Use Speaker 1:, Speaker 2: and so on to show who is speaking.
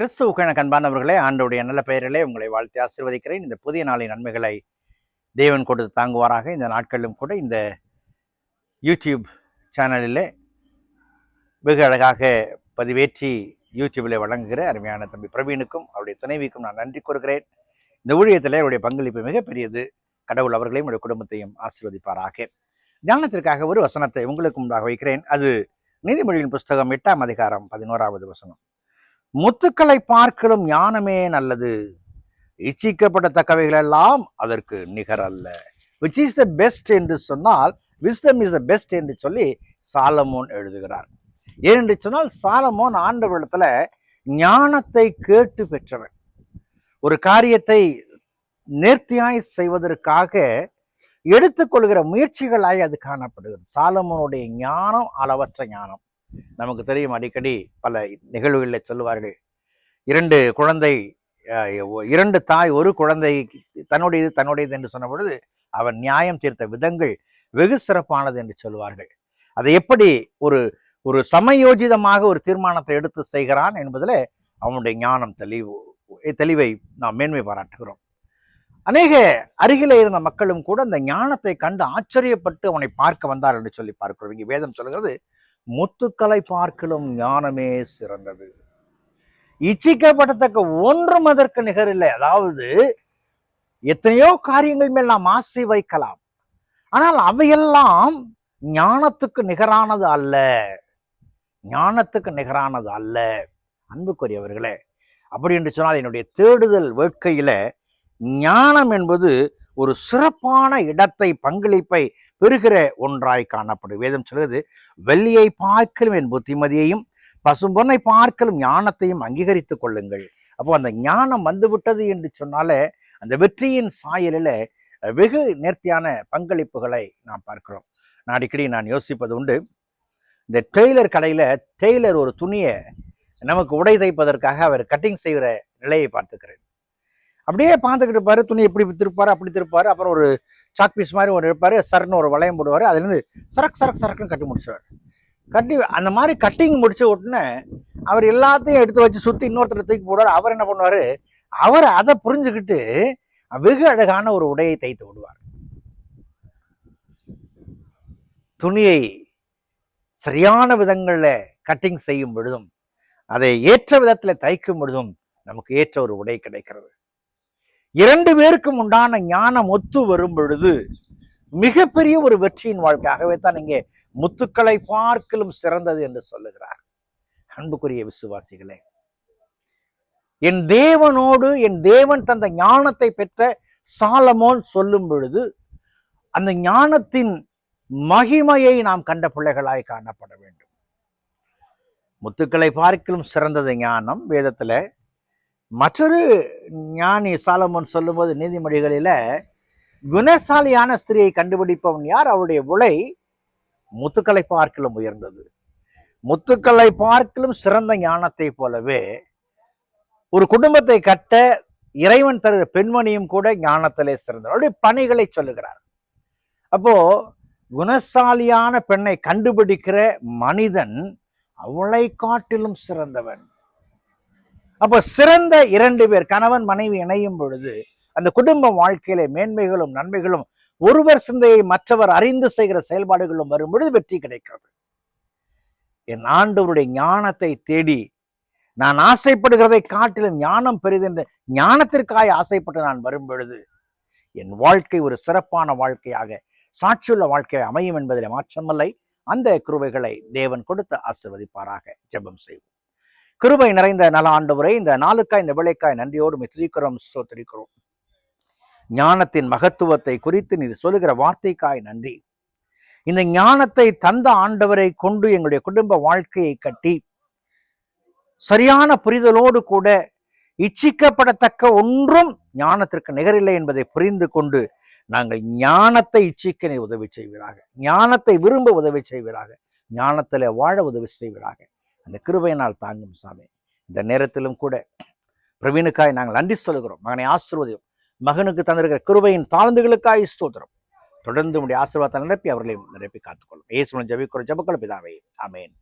Speaker 1: கிறிஸ்துவுக்கான கண்பானவர்களே ஆண்டோடைய நல்ல பெயரிலே உங்களை வாழ்த்தி ஆசிர்வதிக்கிறேன். இந்த புதிய நாளின் நன்மைகளை தேவன் கொடுத்து தாங்குவாராக. இந்த நாட்களிலும் கூட இந்த யூடியூப் சேனலிலே வெகு அழகாக பதிவேற்றி யூடியூபில் வழங்குகிற அருமையான தம்பி பிரவீனுக்கும் அவருடைய துணைவிக்கும் நான் நன்றி கூறுகிறேன். இந்த ஊழியத்தில் அவருடைய பங்களிப்பு மிகப்பெரியது. கடவுள் அவர்களையும் அவருடைய குடும்பத்தையும் ஆசீர்வதிப்பாராக. தியானத்திற்காக ஒரு வசனத்தை உங்களுக்கு முன்பாக வைக்கிறேன். அது நீதிமொழியின் புஸ்தகம் எட்டாம் அதிகாரம் பதினோராவது வசனம். முத்துக்களை பார்க்கலும் ஞானமே நல்லது. இச்சிக்கப்படத்தக்கவைகள் எல்லாம் அதற்கு நிகர் அல்ல. விச் இஸ் த பெஸ்ட் என்று சொன்னால் விஸ்டம் இஸ் த பெஸ்ட் என்று சொல்லி சாலமோன் எழுதுகிறார். ஏனென்று சொன்னால் சாலமோன் ஆண்டவரிடத்துல ஞானத்தை கேட்டு பெற்றவன். ஒரு காரியத்தை நேர்த்தியாய் செய்வதற்காக எடுத்துக்கொள்கிற முயற்சிகளாய் அது காணப்படுகிறது. சாலமோனுடைய ஞானம் அளவற்ற ஞானம். நமக்கு தெரியும் அடிக்கடி பல நிகழ்வுகளில் சொல்லுவார்கள். இரண்டு குழந்தை இரண்டு தாய் ஒரு குழந்தை தன்னுடையது தன்னுடையது என்று சொன்ன பொழுது அவன் நியாயம் தீர்த்த விதங்கள் வெகு சிறப்பானது என்று சொல்வார்கள் அதை எப்படி ஒரு ஒரு சமயோஜிதமாக ஒரு தீர்மானத்தை எடுத்து செய்கிறான் என்பதில் அவனுடைய ஞானம் தெளிவு தெளிவை நாம் மேன்மை பாராட்டுகிறோம். அநேக அருகிலே இருந்த மக்களும் கூட அந்த ஞானத்தை கண்டு ஆச்சரியப்பட்டு அவனை பார்க்க வந்தார் என்று சொல்லி பார்க்கிறோம். இங்கே வேதம் சொல்கிறது முத்துக்களை பார்க்கலும் ஞானமே சிறந்தது. இச்சிக்கப்படத்தக்க ஒன்றும் அதற்கு நிகரில்லை. அதாவது எத்தனையோ காரியங்கள் மேல் நாம் ஆசை வைக்கலாம். ஆனால் அவையெல்லாம் ஞானத்துக்கு நிகரானது அல்ல. ஞானத்துக்கு நிகரானது அல்ல. அன்புக்குரியவர்களே அப்படி என்று சொன்னால் என்னுடைய தேடுதல் வேட்கையில ஞானம் என்பது ஒரு சிறப்பான இடத்தை பங்களிப்பை பெறுகிற ஒன்றாய் காணப்படும். வேதம் சொல்கிறது வெள்ளியை பார்க்கலும் என் புத்திமதியையும் பசும்பொன்னை பார்க்கலும் ஞானத்தையும் அங்கீகரித்துக் கொள்ளுங்கள். அப்போ அந்த ஞானம் வந்துவிட்டது என்று சொன்னாலே அந்த வெற்றியின் சாயலில் வெகு நேர்த்தியான பங்களிப்புகளை நாம் பார்க்கிறோம். நான் அடிக்கடி நான் யோசிப்பது உண்டு. இந்த டெய்லர் கடையில் டெய்லர் ஒரு துணியை நமக்கு உடை தைப்பதற்காக அவர் கட்டிங் செய்கிற நிலையை பார்த்துக்கிறேன். அப்படியே பார்த்துக்கிட்டு இருப்பாரு துணி எப்படி திருப்பாரு அப்படி திருப்பாரு அப்புறம் ஒரு சாக் பீஸ் மாதிரி ஒரு எடுப்பாரு சரன்னு ஒரு வளையம் போடுவார் அதுலேருந்து சரக்கு சரக்கு சரக்குன்னு கட்டி முடிச்சுவார் கட்டி அந்த மாதிரி கட்டிங் முடிச்ச உடனே அவர் எல்லாத்தையும் எடுத்து வச்சு சுற்றி இன்னொருத்தர் தூக்கி போடுவார். அவர் என்ன பண்ணுவார்? அவர் அதை புரிஞ்சுக்கிட்டு வெகு அழகான ஒரு உடையை தைத்து விடுவார். துணியை சரியான விதங்களில் கட்டிங் செய்யும் பொழுதும் அதை ஏற்ற விதத்தில் தைக்கும் பொழுதும் நமக்கு ஏற்ற ஒரு உடை கிடைக்கிறது. இரண்டு பேருக்கும் உண்டான ஞானம் ஒத்து வரும் பொழுது மிகப்பெரிய ஒரு வெற்றியின் வாழ்க்கையாகவே தான் இங்கே முத்துக்களை பார்க்கலும் சிறந்தது என்று சொல்லுகிறார். அன்புக்குரிய விசுவாசிகளே என் தேவனோடு என் தேவன் தந்த ஞானத்தை பெற்ற சாலமோன் சொல்லும் பொழுது அந்த ஞானத்தின் மகிமையை நாம் கண்ட பிள்ளைகளாய் காணப்பட வேண்டும். முத்துக்களை பார்க்கலும் சிறந்தது ஞானம். வேதத்தில் மற்றொரு ஞானி சாலமோன் சொல்லும்போது நீதிமொழிகளில் குணசாலியான ஸ்திரியை கண்டுபிடிப்பவன் யார்? அவருடைய உலை முத்துக்களை பார்க்கலும் உயர்ந்தது. முத்துக்களை பார்க்கலும் சிறந்த ஞானத்தை போலவே ஒரு குடும்பத்தை கட்ட இறைவன் தருகிற பெண்மணியும் கூட ஞானத்திலே சிறந்தவர். அவருடைய பணிகளை சொல்லுகிறார். அப்போ குணசாலியான பெண்ணை கண்டுபிடிக்கிற மனிதன் அவளை காட்டிலும் சிறந்தவன். அப்போ சிறந்த இரண்டு பேர் கணவன் மனைவி இணையும் பொழுது அந்த குடும்ப வாழ்க்கையில மேன்மைகளும் நன்மைகளும் ஒருவர் சிந்தையை மற்றவர் அறிந்து செய்கிற செயல்பாடுகளும் வரும் பொழுது வெற்றி கிடைக்கிறது. என் ஆண்டவருடைய ஞானத்தை தேடி நான் ஆசைப்படுகிறதை காட்டிலும் ஞானம் பெரிதென்று ஞானத்திற்காக ஆசைப்பட்டு நான் வரும் பொழுது என் வாழ்க்கை ஒரு சிறப்பான வாழ்க்கையாக சாட்சியுள்ள வாழ்க்கை அமையும் என்பதில் மாற்றமில்லை. அந்த குருவைகளை தேவன் கொடுத்து ஆசிர்வதிப்பாராக. ஜெபம் செய்வோம். கிருபை நிறைந்த நல ஆண்டவரை இந்த நாளுக்காய் இந்த விளைக்காய் நன்றியோடு மித்திரிக்கிறோம் சோத்திரிக்கிறோம் ஞானத்தின் மகத்துவத்தை குறித்து நீ சொல்லுகிற வார்த்தைக்காய் நன்றி. இந்த ஞானத்தை தந்த ஆண்டவரை கொண்டு எங்களுடைய குடும்ப வாழ்க்கையை கட்டி சரியான புரிதலோடு கூட இச்சிக்கப்படத்தக்க ஒன்றும் ஞானத்திற்கு நிகரில்லை என்பதை புரிந்து கொண்டு நாங்கள் ஞானத்தை இச்சிக்க நீ உதவி செய்வீராக. ஞானத்தை விரும்ப உதவி செய்வீராக. ஞானத்திலே வாழ உதவி செய்வீராக. அந்த கிருபையினால் தாங்கும் சாமி. இந்த நேரத்திலும் கூட பிரவீனுக்காய் நாங்கள் நன்றி சொல்கிறோம் மகனை ஆசிர்வதியும். மகனுக்கு தந்திருக்கிற கிருபையின் தாழ்ந்துகளுக்காய் ஸ்தோத்திரம். தொடர்ந்து உடைய ஆசீர்வாதத்தை நிரப்பி அவர்களையும் நிரப்பி காத்துக்கொள்ளும். ஏசுவன் ஜபிக்கிற ஜபக்கொள்ள பிதாவே. ஆமேன்.